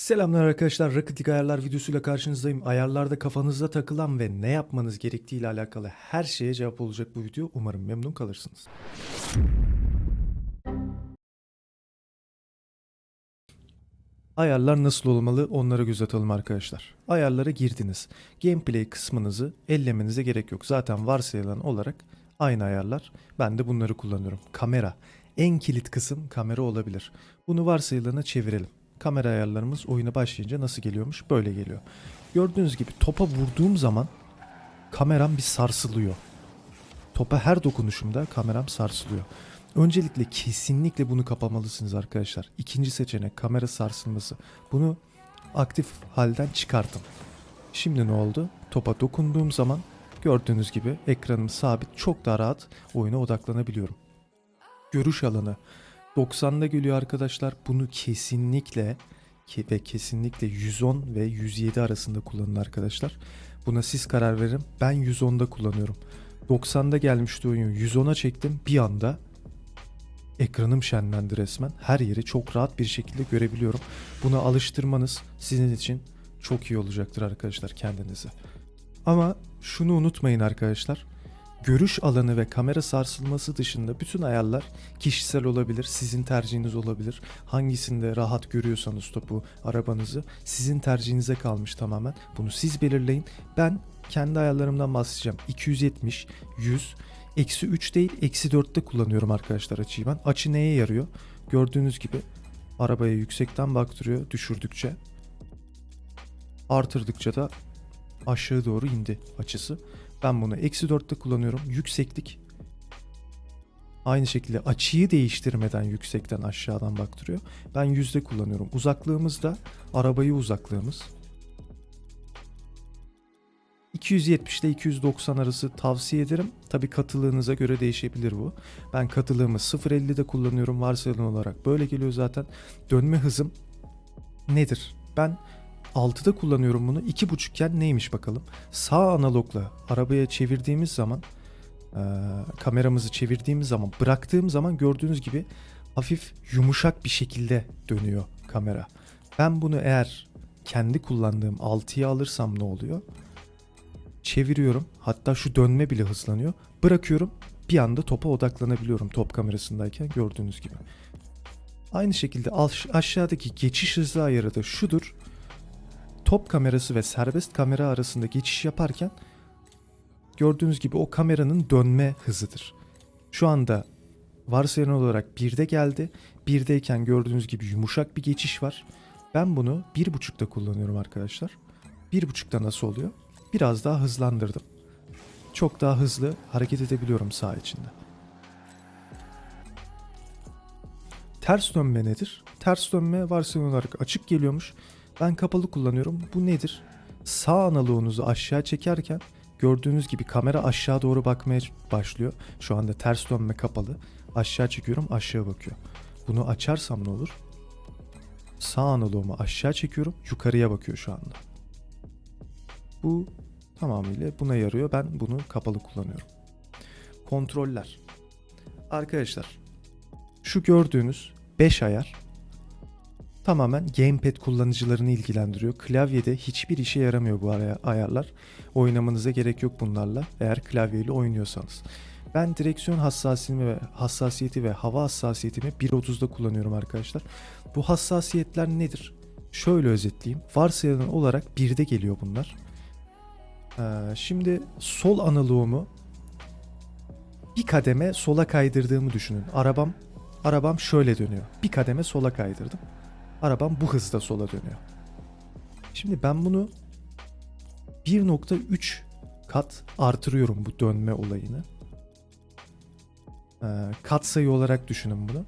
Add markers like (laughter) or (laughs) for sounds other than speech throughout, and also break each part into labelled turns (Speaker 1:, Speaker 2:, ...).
Speaker 1: Selamlar arkadaşlar. League ayarlar videosuyla karşınızdayım. Ayarlarda kafanızda takılan ve ne yapmanız gerektiği ile alakalı her şeye cevap olacak bu video. Umarım memnun kalırsınız. Ayarlar nasıl olmalı onlara göz atalım arkadaşlar. Ayarlara girdiniz. Gameplay kısmınızı ellemenize gerek yok. Zaten varsayılan olarak aynı ayarlar. Ben de bunları kullanıyorum. Kamera. En kilit kısım kamera olabilir. Bunu varsayılana çevirelim. Kamera ayarlarımız oyuna başlayınca nasıl geliyormuş? Böyle geliyor. Gördüğünüz gibi topa vurduğum zaman kameram bir sarsılıyor. Topa her dokunuşumda kameram sarsılıyor. Öncelikle kesinlikle bunu kapamalısınız arkadaşlar. İkinci seçenek kamera sarsılması. Bunu aktif halden çıkartın. Şimdi ne oldu? Topa dokunduğum zaman gördüğünüz gibi ekranım sabit çok daha rahat oyuna odaklanabiliyorum. Görüş alanı 90'da geliyor arkadaşlar. Bunu kesinlikle ve kesinlikle 110 ve 107 arasında kullanın arkadaşlar. Buna siz karar verin. Ben 110'da kullanıyorum. 90'da gelmişti oyun. 110'a çektim. Bir anda ekranım şenlendi resmen. Her yeri çok rahat bir şekilde görebiliyorum. Buna alıştırmanız sizin için çok iyi olacaktır arkadaşlar kendinize. Ama şunu unutmayın arkadaşlar. Görüş alanı ve kamera sarsılması dışında bütün ayarlar kişisel olabilir, sizin tercihiniz olabilir. Hangisinde rahat görüyorsanız topu, arabanızı sizin tercihinize kalmış tamamen. Bunu siz belirleyin. Ben kendi ayarlarımdan bahsedeceğim. 270, 100, eksi 3 değil eksi 4'te kullanıyorum arkadaşlar açıyı ben. Açı neye yarıyor? Gördüğünüz gibi arabaya yüksekten baktırıyor düşürdükçe. Artırdıkça da aşağı doğru indi açısı. Ben bunu eksi 4'te kullanıyorum. Yükseklik aynı şekilde açıyı değiştirmeden yüksekten aşağıdan baktırıyor. Ben yüzde kullanıyorum. Uzaklığımız da arabayı uzaklığımız. 270 ile 290 arası tavsiye ederim. Tabi katılığınıza göre değişebilir bu. Ben katılığımı 0.50'de kullanıyorum varsayılan olarak. Böyle geliyor zaten. Dönme hızım nedir? Ben 6'da kullanıyorum bunu. 2.5 iken neymiş bakalım. Sağ analogla arabaya çevirdiğimiz zaman e, kameramızı çevirdiğimiz zaman bıraktığım zaman gördüğünüz gibi hafif yumuşak bir şekilde dönüyor kamera. Ben bunu eğer kendi kullandığım 6'ya alırsam ne oluyor? Çeviriyorum. Hatta şu dönme bile hızlanıyor. Bırakıyorum. Bir anda topa odaklanabiliyorum top kamerasındayken gördüğünüz gibi. Aynı şekilde aş- aşağıdaki geçiş hızı ayarı da şudur top kamerası ve serbest kamera arasında geçiş yaparken gördüğünüz gibi o kameranın dönme hızıdır. Şu anda varsayılan olarak 1'de geldi. 1'deyken gördüğünüz gibi yumuşak bir geçiş var. Ben bunu 1.5'da kullanıyorum arkadaşlar. 1.5'da nasıl oluyor? Biraz daha hızlandırdım. Çok daha hızlı hareket edebiliyorum sağ içinde. Ters dönme nedir? Ters dönme varsayılan olarak açık geliyormuş. Ben kapalı kullanıyorum. Bu nedir? Sağ analoğunuzu aşağı çekerken gördüğünüz gibi kamera aşağı doğru bakmaya başlıyor. Şu anda ters dönme kapalı. Aşağı çekiyorum aşağı bakıyor. Bunu açarsam ne olur? Sağ analoğumu aşağı çekiyorum yukarıya bakıyor şu anda. Bu tamamıyla buna yarıyor. Ben bunu kapalı kullanıyorum. Kontroller. Arkadaşlar şu gördüğünüz 5 ayar tamamen gamepad kullanıcılarını ilgilendiriyor. Klavyede hiçbir işe yaramıyor bu aya- ayarlar. Oynamanıza gerek yok bunlarla eğer klavyeyle oynuyorsanız. Ben direksiyon hassasiyetimi ve hassasiyeti ve hava hassasiyetimi 1.30'da kullanıyorum arkadaşlar. Bu hassasiyetler nedir? Şöyle özetleyeyim. Varsayılan olarak 1'de geliyor bunlar. Ee, şimdi sol analoğumu bir kademe sola kaydırdığımı düşünün. Arabam arabam şöyle dönüyor. Bir kademe sola kaydırdım arabam bu hızda sola dönüyor. Şimdi ben bunu 1.3 kat artırıyorum bu dönme olayını. Ee, kat sayı olarak düşünün bunu.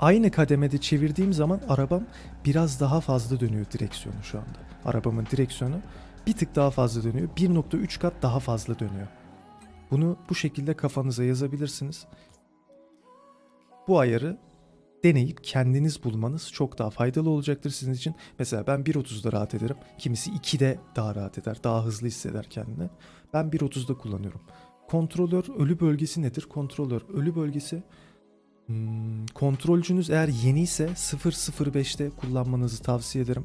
Speaker 1: Aynı kademede çevirdiğim zaman arabam biraz daha fazla dönüyor direksiyonu şu anda. Arabamın direksiyonu bir tık daha fazla dönüyor. 1.3 kat daha fazla dönüyor. Bunu bu şekilde kafanıza yazabilirsiniz. Bu ayarı deneyip kendiniz bulmanız çok daha faydalı olacaktır sizin için. Mesela ben 1.30'da rahat ederim. Kimisi 2'de daha rahat eder. Daha hızlı hisseder kendini. Ben 1.30'da kullanıyorum. Kontrolör ölü bölgesi nedir? Kontrolör ölü bölgesi Hmm, kontrolcünüz eğer yeni ise 005'te kullanmanızı tavsiye ederim.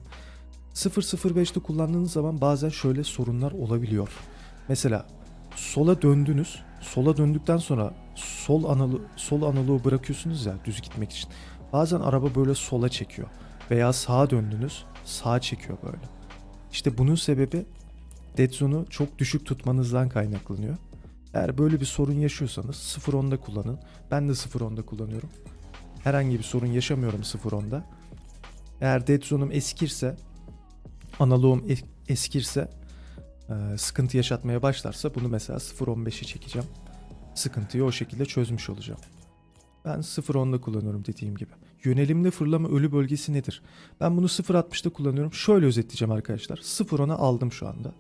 Speaker 1: 005'te kullandığınız zaman bazen şöyle sorunlar olabiliyor. Mesela sola döndünüz. Sola döndükten sonra sol analı sol analoğu bırakıyorsunuz ya düz gitmek için. Bazen araba böyle sola çekiyor. Veya sağa döndünüz. Sağa çekiyor böyle. İşte bunun sebebi dead zone'u çok düşük tutmanızdan kaynaklanıyor. Eğer böyle bir sorun yaşıyorsanız 0.10'da kullanın. Ben de 0.10'da kullanıyorum. Herhangi bir sorun yaşamıyorum 0.10'da. Eğer dead zone'um eskirse, analoğum es- eskirse, sıkıntı yaşatmaya başlarsa bunu mesela 0.15'e çekeceğim. Sıkıntıyı o şekilde çözmüş olacağım. Ben 0.10'da kullanıyorum dediğim gibi. Yönelimli fırlama ölü bölgesi nedir? Ben bunu 0.60'da kullanıyorum. Şöyle özetleyeceğim arkadaşlar. 0.10'a aldım şu anda.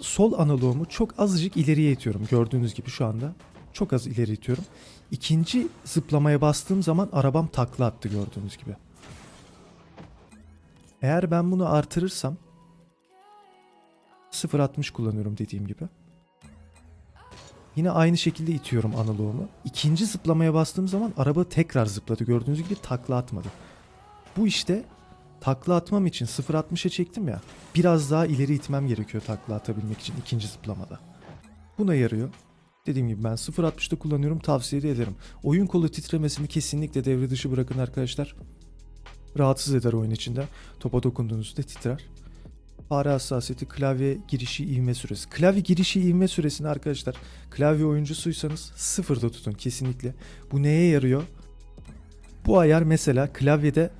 Speaker 1: Sol analoğumu çok azıcık ileriye itiyorum. Gördüğünüz gibi şu anda çok az ileri itiyorum. İkinci zıplamaya bastığım zaman arabam takla attı gördüğünüz gibi. Eğer ben bunu artırırsam 0.60 kullanıyorum dediğim gibi. Yine aynı şekilde itiyorum analoğumu. İkinci zıplamaya bastığım zaman araba tekrar zıpladı. Gördüğünüz gibi takla atmadı. Bu işte takla atmam için 0.60'a çektim ya. Biraz daha ileri itmem gerekiyor takla atabilmek için ikinci zıplamada. Buna yarıyor. Dediğim gibi ben 0.60'da kullanıyorum tavsiye de ederim. Oyun kolu titremesini kesinlikle devre dışı bırakın arkadaşlar. Rahatsız eder oyun içinde. Topa dokunduğunuzda titrer. Fare hassasiyeti, klavye girişi ivme süresi. Klavye girişi ivme süresini arkadaşlar klavye oyuncusuysanız sıfırda tutun kesinlikle. Bu neye yarıyor? Bu ayar mesela klavyede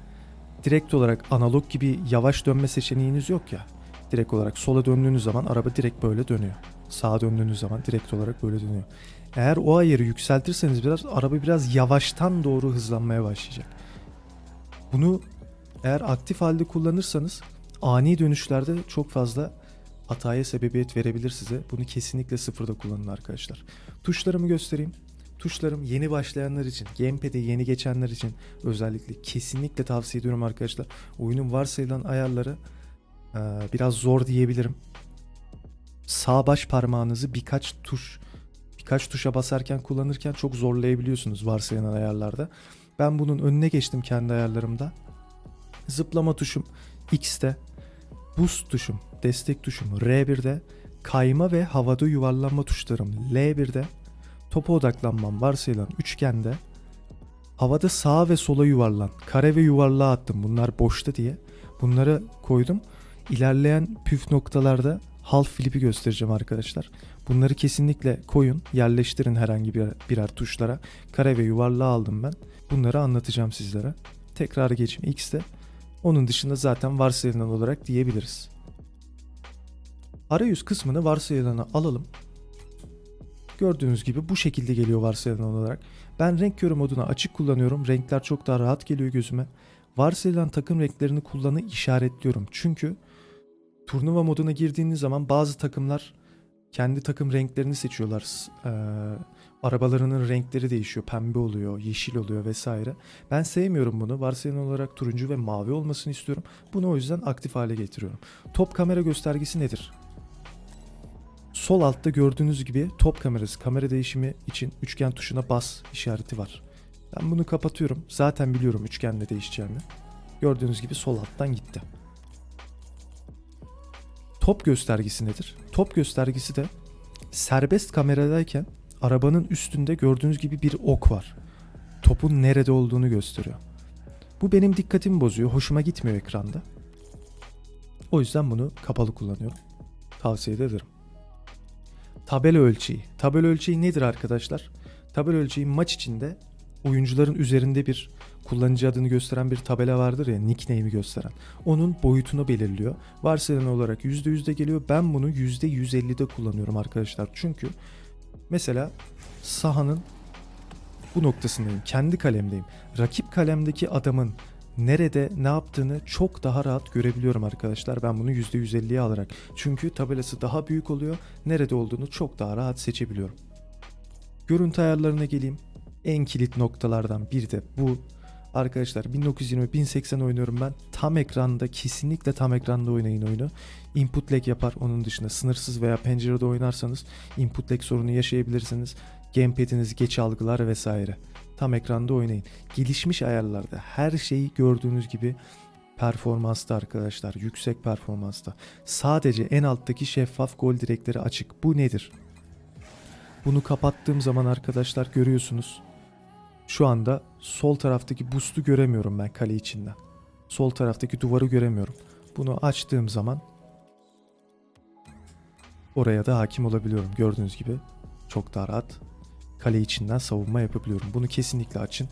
Speaker 1: direkt olarak analog gibi yavaş dönme seçeneğiniz yok ya. Direkt olarak sola döndüğünüz zaman araba direkt böyle dönüyor. Sağa döndüğünüz zaman direkt olarak böyle dönüyor. Eğer o ayarı yükseltirseniz biraz araba biraz yavaştan doğru hızlanmaya başlayacak. Bunu eğer aktif halde kullanırsanız ani dönüşlerde çok fazla hataya sebebiyet verebilir size. Bunu kesinlikle sıfırda kullanın arkadaşlar. Tuşlarımı göstereyim. Tuşlarım yeni başlayanlar için, gamepad'e yeni geçenler için özellikle kesinlikle tavsiye ediyorum arkadaşlar. Oyunun varsayılan ayarları biraz zor diyebilirim. Sağ baş parmağınızı birkaç tuş birkaç tuşa basarken kullanırken çok zorlayabiliyorsunuz varsayılan ayarlarda. Ben bunun önüne geçtim kendi ayarlarımda. Zıplama tuşum X'te, boost tuşum, destek tuşum R1'de, kayma ve havada yuvarlanma tuşlarım L1'de, topa odaklanmam varsayılan üçgende, havada sağa ve sola yuvarlan, kare ve yuvarlığa attım bunlar boşta diye. Bunları koydum. İlerleyen püf noktalarda half flip'i göstereceğim arkadaşlar. Bunları kesinlikle koyun, yerleştirin herhangi bir birer tuşlara. Kare ve yuvarlağı aldım ben. Bunları anlatacağım sizlere. Tekrar geçeyim X'te. Onun dışında zaten varsayılan olarak diyebiliriz. Arayüz kısmını varsayılana alalım. Gördüğünüz gibi bu şekilde geliyor varsayılan olarak. Ben renk körü moduna açık kullanıyorum. Renkler çok daha rahat geliyor gözüme. Varsayılan takım renklerini kullanı işaretliyorum. Çünkü turnuva moduna girdiğiniz zaman bazı takımlar kendi takım renklerini seçiyorlar. Eee, arabalarının renkleri değişiyor. Pembe oluyor, yeşil oluyor vesaire. Ben sevmiyorum bunu. Varsayılan olarak turuncu ve mavi olmasını istiyorum. Bunu o yüzden aktif hale getiriyorum. Top kamera göstergesi nedir? Sol altta gördüğünüz gibi top kamerası. Kamera değişimi için üçgen tuşuna bas işareti var. Ben bunu kapatıyorum. Zaten biliyorum üçgenle değişeceğini. Gördüğünüz gibi sol alttan gitti. Top göstergesi nedir? Top göstergesi de serbest kameradayken arabanın üstünde gördüğünüz gibi bir ok var. Topun nerede olduğunu gösteriyor. Bu benim dikkatimi bozuyor. Hoşuma gitmiyor ekranda. O yüzden bunu kapalı kullanıyorum. Tavsiye de ederim. Tabela ölçeği. Tabela ölçeği nedir arkadaşlar? Tabela ölçeği maç içinde oyuncuların üzerinde bir kullanıcı adını gösteren bir tabela vardır ya nickname'i gösteren. Onun boyutunu belirliyor. Varsayılan olarak %100'de geliyor. Ben bunu %150'de kullanıyorum arkadaşlar. Çünkü mesela sahanın bu noktasındayım. Kendi kalemdeyim. Rakip kalemdeki adamın nerede ne yaptığını çok daha rahat görebiliyorum arkadaşlar. Ben bunu %150'ye alarak. Çünkü tabelası daha büyük oluyor. Nerede olduğunu çok daha rahat seçebiliyorum. Görüntü ayarlarına geleyim. En kilit noktalardan bir de bu. Arkadaşlar 1920 1080 oynuyorum ben. Tam ekranda kesinlikle tam ekranda oynayın oyunu. Input lag yapar. Onun dışında sınırsız veya pencerede oynarsanız input lag sorunu yaşayabilirsiniz. Gamepad'iniz geç algılar vesaire. Tam ekranda oynayın. Gelişmiş ayarlarda her şeyi gördüğünüz gibi performansta arkadaşlar. Yüksek performansta. Sadece en alttaki şeffaf gol direkleri açık. Bu nedir? Bunu kapattığım zaman arkadaşlar görüyorsunuz. Şu anda sol taraftaki boost'u göremiyorum ben kale içinden. Sol taraftaki duvarı göremiyorum. Bunu açtığım zaman oraya da hakim olabiliyorum. Gördüğünüz gibi çok daha rahat kale içinden savunma yapabiliyorum. Bunu kesinlikle açın.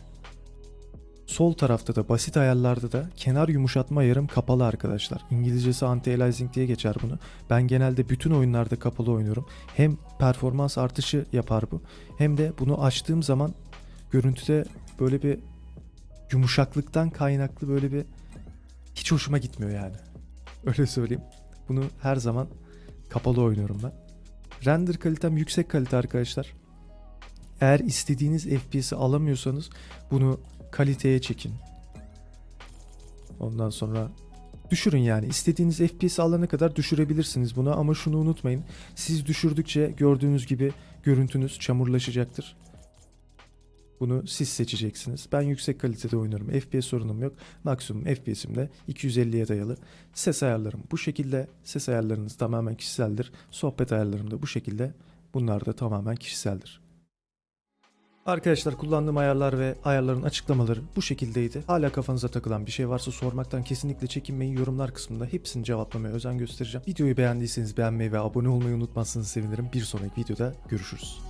Speaker 1: Sol tarafta da basit ayarlarda da kenar yumuşatma ayarım kapalı arkadaşlar. İngilizcesi anti-aliasing diye geçer bunu. Ben genelde bütün oyunlarda kapalı oynuyorum. Hem performans artışı yapar bu hem de bunu açtığım zaman görüntüde böyle bir yumuşaklıktan kaynaklı böyle bir hiç hoşuma gitmiyor yani. (laughs) Öyle söyleyeyim. Bunu her zaman kapalı oynuyorum ben. Render kalitem yüksek kalite arkadaşlar. Eğer istediğiniz FPS'i alamıyorsanız bunu kaliteye çekin. Ondan sonra düşürün yani. İstediğiniz FPS'i alana kadar düşürebilirsiniz bunu ama şunu unutmayın. Siz düşürdükçe gördüğünüz gibi görüntünüz çamurlaşacaktır. Bunu siz seçeceksiniz. Ben yüksek kalitede oynuyorum. FPS sorunum yok. Maksimum FPS'im de 250'ye dayalı. Ses ayarlarım bu şekilde. Ses ayarlarınız tamamen kişiseldir. Sohbet ayarlarım da bu şekilde. Bunlar da tamamen kişiseldir. Arkadaşlar kullandığım ayarlar ve ayarların açıklamaları bu şekildeydi. Hala kafanıza takılan bir şey varsa sormaktan kesinlikle çekinmeyin. Yorumlar kısmında hepsini cevaplamaya özen göstereceğim. Videoyu beğendiyseniz beğenmeyi ve abone olmayı unutmazsanız sevinirim. Bir sonraki videoda görüşürüz.